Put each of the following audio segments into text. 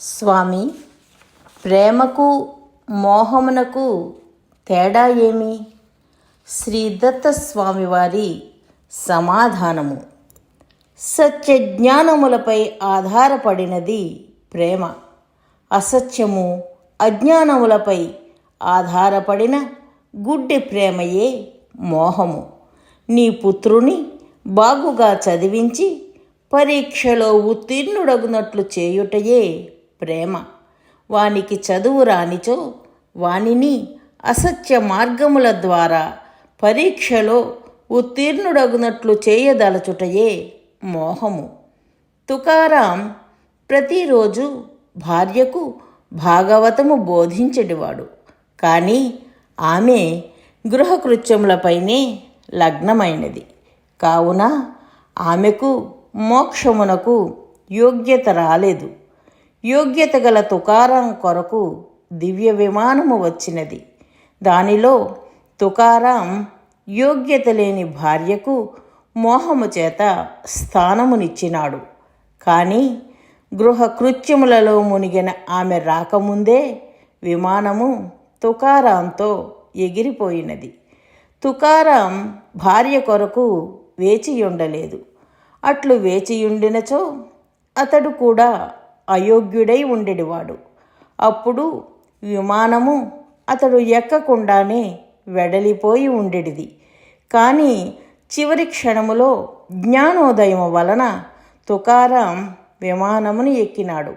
స్వామి ప్రేమకు మోహమునకు తేడా ఏమి? శ్రీ దత్త స్వామివారి సమాధానము. సత్య జ్ఞానములపై ఆధారపడినది ప్రేమ. అసత్యము అజ్ఞానములపై ఆధారపడిన గుడ్డి ప్రేమయే మోహము. నీ పుత్రుని బాగుగా చదివించి పరీక్షలో ఉత్తీర్ణుడగునట్లు చేయుటయే ప్రేమ. వానికి చదువు రానిచో వానిని అసత్య మార్గముల ద్వారా పరీక్షలో ఉత్తీర్ణుడగునట్లు చేయదలచుటయే మోహము. తుకారాం ప్రతిరోజు భార్యకు భాగవతము బోధించెడివాడు. కానీ ఆమె గృహకృత్యములపైనే లగ్నమైనది. కావున ఆమెకు మోక్షమునకు యోగ్యత రాలేదు. యోగ్యత గల తుకారాం కొరకు దివ్య విమానము వచ్చినది. దానిలో తుకారాం యోగ్యత లేని భార్యకు మోహము చేత స్థానమునిచ్చినాడు. కానీ గృహ కృత్యములలో మునిగిన ఆమె రాకముందే విమానము తుకారాంతో ఎగిరిపోయినది. తుకారాం భార్య కొరకు వేచియుండలేదు. అట్లు వేచియుండినచో అతడు కూడా అయోగ్యుడై ఉండేవాడు. అప్పుడు విమానము అతడు ఎక్కకుండానే వెడలిపోయి ఉండేది. కానీ చివరి క్షణములో జ్ఞానోదయం వలన తుకారాం విమానమును ఎక్కినాడు.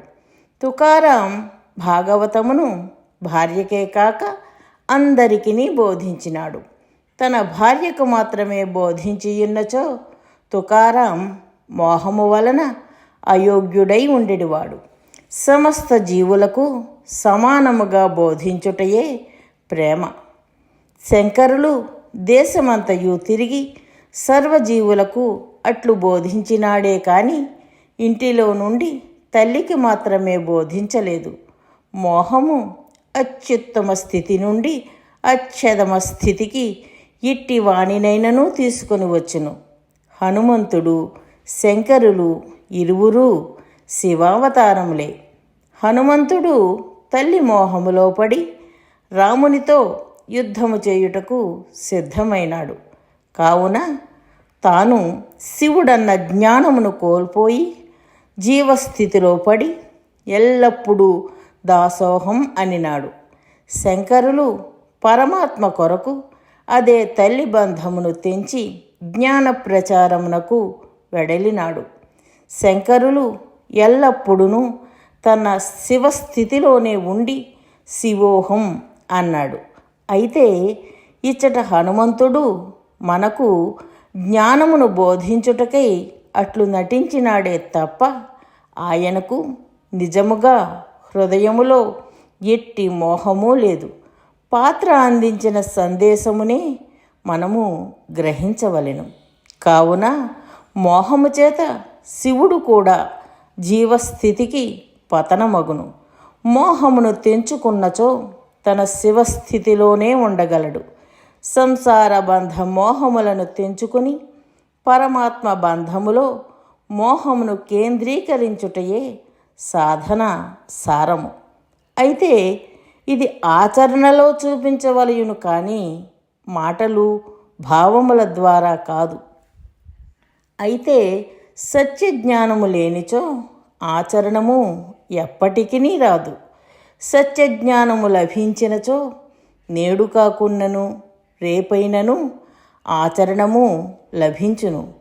తుకారాం భాగవతమును భార్యకే కాక అందరికీ బోధించినాడు. తన భార్యకు మాత్రమే బోధించియున్నచో తుకారాం మోహము వలన అయోగ్యుడై ఉండేవాడు సమస్త జీవులకు సమానముగా బోధించుటయే ప్రేమ. శంకరులు దేశమంతయు తిరిగి సర్వజీవులకు అట్లు బోధించినాడే కాని ఇంటిలో నుండి తల్లికి మాత్రమే బోధించలేదు. మోహము అత్యుత్తమ స్థితి నుండి అత్యధమ స్థితికి ఇట్టి వాణినైనను తీసుకొని వచ్చును. హనుమంతుడు శంకరులు ఇరువురు శివావతారములే. హనుమంతుడు తల్లి మోహములో పడి రామునితో యుద్ధము చేయుటకు సిద్ధమైనాడు. కావున తాను శివుడన్న జ్ఞానమును కోల్పోయి జీవస్థితిలో పడి ఎల్లప్పుడూ దాసోహం అనినాడు. శంకరులు పరమాత్మ కొరకు అదే తల్లి బంధమును తెంచి జ్ఞాన ప్రచారమునకు వెడలినాడు. శంకరులు ఎల్లప్పుడూ తన శివస్థితిలోనే ఉండి శివోహం అన్నాడు. అయితే ఇచ్చట హనుమంతుడు మనకు జ్ఞానమును బోధించుటకై అట్లు నటించినాడే తప్ప ఆయనకు నిజముగా హృదయములో ఎట్టి మోహము లేదు. పాత్ర అందించిన సందేశమునే మనము గ్రహించవలెను. కావున మోహము చేత శివుడు కూడా జీవస్థితికి పతనమగును. మోహమును తెంచుకున్నచో తన శివస్థితిలోనే ఉండగలడు. సంసార బంధ మోహములను తెంచుకొని పరమాత్మ బంధములో మోహమును కేంద్రీకరించుటయే సాధన సారము. అయితే ఇది ఆచరణలో చూపించవలయును కానీ మాటలు భావముల ద్వారా కాదు. అయితే సత్యజ్ఞానము లేనిచో ఆచరణము ఎప్పటికీ రాదు. సత్యజ్ఞానము లభించినచో నేడు కాకున్నను రేపైనను ఆచరణము లభించును.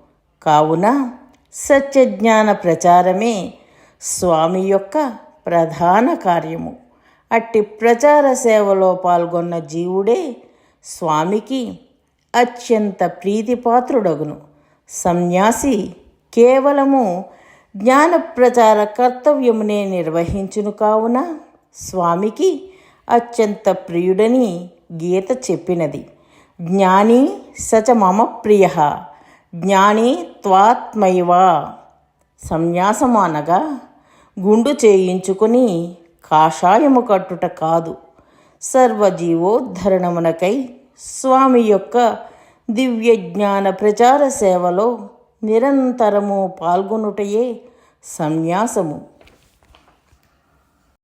కావున సత్యజ్ఞాన ప్రచారమే స్వామి యొక్క ప్రధాన కార్యము. అట్టి ప్రచార సేవలో పాల్గొన్న జీవుడే స్వామికి అత్యంత ప్రీతిపాత్రుడగును. సన్యాసి కేవలము జ్ఞాన ప్రచార కర్తవ్యమునే నిర్వహించును కావున స్వామికి అత్యంత ప్రియుడని గీత చెప్పినది. జ్ఞాని సచ మమ ప్రియ జ్ఞాని త్వాత్మైవ. సంన్యాసము అనగా గుండు చేయించుకుని కాషాయము కట్టుట కాదు సర్వజీవోద్ధరణమునకై స్వామి యొక్క దివ్య జ్ఞాన ప్రచార సేవలో నిరంతరము పాల్గొనుటయే సన్యాసము.